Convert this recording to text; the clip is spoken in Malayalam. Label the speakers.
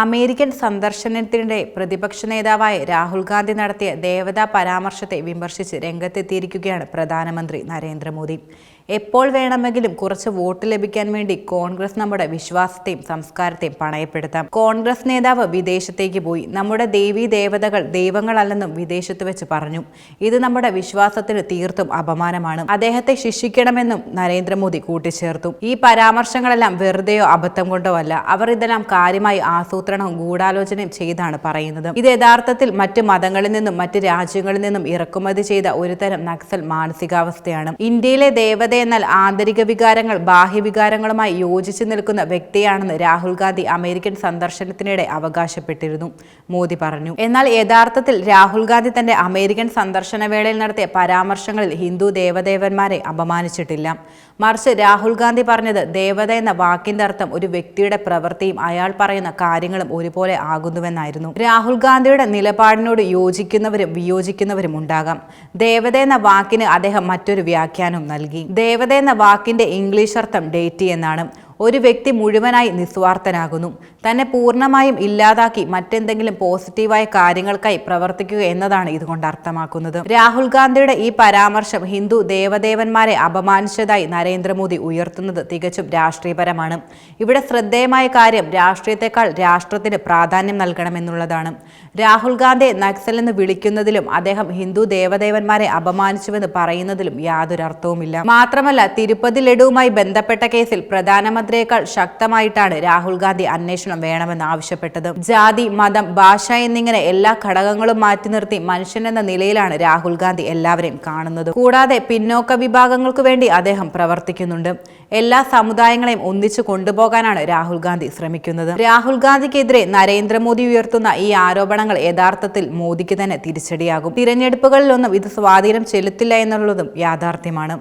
Speaker 1: അമേരിക്കൻ സന്ദർശനത്തിനിടെ പ്രതിപക്ഷ നേതാവായ രാഹുൽ ഗാന്ധി നടത്തിയ ദേവതാ പരാമർശത്തെ വിമർശിച്ച് രംഗത്തെത്തിയിരിക്കുകയാണ് പ്രധാനമന്ത്രി നരേന്ദ്രമോദി. എപ്പോൾ വേണമെങ്കിലും കുറച്ച് വോട്ട് ലഭിക്കാൻ വേണ്ടി കോൺഗ്രസ് നമ്മുടെ വിശ്വാസത്തെയും സംസ്കാരത്തെയും പണയപ്പെടുത്താം. കോൺഗ്രസ് നേതാവ് വിദേശത്തേക്ക് പോയി. നമ്മുടെ ദേവീ ദേവതകൾ ദൈവങ്ങളല്ലെന്നും വിദേശത്ത് വെച്ച് പറഞ്ഞു. ഇത് നമ്മുടെ വിശ്വാസത്തിന് തീർത്തും അപമാനമാണ്. അദ്ദേഹത്തെ ശിക്ഷിക്കണമെന്നും നരേന്ദ്രമോദി കൂട്ടിച്ചേർത്തു. ഈ പരാമർശങ്ങളെല്ലാം വെറുതെയോ അബദ്ധം കൊണ്ടോ അല്ല. അവർ ഇതെല്ലാം കാര്യമായി ആസൂത്രണവും ഗൂഢാലോചനയും ചെയ്താണ് പറയുന്നത്. ഇത് യഥാർത്ഥത്തിൽ മറ്റ് മതങ്ങളിൽ നിന്നും മറ്റ് രാജ്യങ്ങളിൽ നിന്നും ഇറക്കുമതി ചെയ്ത ഒരുതരം നക്സൽ മാനസികാവസ്ഥയാണ്. ഇന്ത്യയിലെ ദേവത എന്നാൽ ആന്തരിക വികാരങ്ങൾ ബാഹ്യ വികാരങ്ങളുമായി യോജിച്ചു നിൽക്കുന്ന വ്യക്തിയാണെന്ന് രാഹുൽ ഗാന്ധി അമേരിക്കൻ സന്ദർശനത്തിനിടെ അവകാശപ്പെട്ടിരുന്നു. മോദി പറഞ്ഞു. എന്നാൽ യഥാർത്ഥത്തിൽ രാഹുൽ ഗാന്ധി തന്റെ അമേരിക്കൻ സന്ദർശന വേളയിൽ നടത്തിയ പരാമർശങ്ങളിൽ ഹിന്ദു ദേവദേവന്മാരെ അപമാനിച്ചിട്ടില്ല. മറിച്ച് രാഹുൽ ഗാന്ധി പറഞ്ഞത് ദേവത എന്ന വാക്കിന്റെ അർത്ഥം ഒരു വ്യക്തിയുടെ പ്രവൃത്തിയും അയാൾ പറയുന്ന കാര്യങ്ങളും ഒരുപോലെ ആകുന്നുവെന്നായിരുന്നു. രാഹുൽ ഗാന്ധിയുടെ നിലപാടിനോട് യോജിക്കുന്നവരും വിയോജിക്കുന്നവരും ഉണ്ടാകാം. ദേവത എന്ന വാക്കിന് അദ്ദേഹം മറ്റൊരു വ്യാഖ്യാനം നൽകി. ദേവത എന്ന വാക്കിന്റെ ഇംഗ്ലീഷ് അർത്ഥം ഡേറ്റി എന്നാണ്. ഒരു വ്യക്തി മുഴുവനായി നിസ്വാർത്ഥനാകുന്നു. തന്നെ പൂർണമായും ഇല്ലാതാക്കി മറ്റെന്തെങ്കിലും പോസിറ്റീവായ കാര്യങ്ങൾക്കായി പ്രവർത്തിക്കുക എന്നതാണ് ഇതുകൊണ്ട് അർത്ഥമാക്കുന്നത്. രാഹുൽ ഗാന്ധിയുടെ ഈ പരാമർശം ഹിന്ദു ദേവദേവന്മാരെ അപമാനിച്ചതായി നരേന്ദ്രമോദി ഉയർത്തുന്നത് തികച്ചും രാഷ്ട്രീയപരമാണ്. ഇവിടെ ശ്രദ്ധേയമായ കാര്യം രാഷ്ട്രീയത്തെക്കാൾ രാഷ്ട്രത്തിന് പ്രാധാന്യം നൽകണമെന്നുള്ളതാണ്. രാഹുൽ ഗാന്ധിയെ നക്സൽ എന്ന് വിളിക്കുന്നതിലും അദ്ദേഹം ഹിന്ദു ദേവദേവന്മാരെ അപമാനിച്ചുവെന്ന് പറയുന്നതിലും യാതൊരു അർത്ഥവുമില്ല മാത്രമല്ല തിരുപ്പതി ലഡുവുമായി ബന്ധപ്പെട്ട കേസിൽ പ്രധാനമന്ത്രിയേക്കാൾ ശക്തമായിട്ടാണ് രാഹുൽ ഗാന്ധി അന്വേഷണം വേണമെന്ന് ആവശ്യപ്പെട്ടത്. ജാതി മതം ഭാഷ എന്നിങ്ങനെ എല്ലാ ഘടകങ്ങളും മാറ്റി നിർത്തി മനുഷ്യൻ എന്ന നിലയിലാണ് രാഹുൽ ഗാന്ധി എല്ലാവരെയും കാണുന്നത്. കൂടാതെ പിന്നോക്ക വിഭാഗങ്ങൾക്ക് വേണ്ടി അദ്ദേഹം പ്രവർത്തിക്കുന്നുണ്ട്. എല്ലാ സമുദായങ്ങളെയും ഒന്നിച്ചു കൊണ്ടുപോകാനാണ് രാഹുൽ ഗാന്ധി ശ്രമിക്കുന്നത്. രാഹുൽ ഗാന്ധിക്കെതിരെ നരേന്ദ്രമോദി ഉയർത്തുന്ന ഈ ആരോപണങ്ങൾ യഥാർത്ഥത്തിൽ മോദിക്ക് തന്നെ തിരിച്ചടിയാകും. തിരഞ്ഞെടുപ്പുകളിലൊന്നും ഇത് സ്വാധീനം ചെലുത്തില്ല എന്നുള്ളതും യാഥാർത്ഥ്യമാണ്.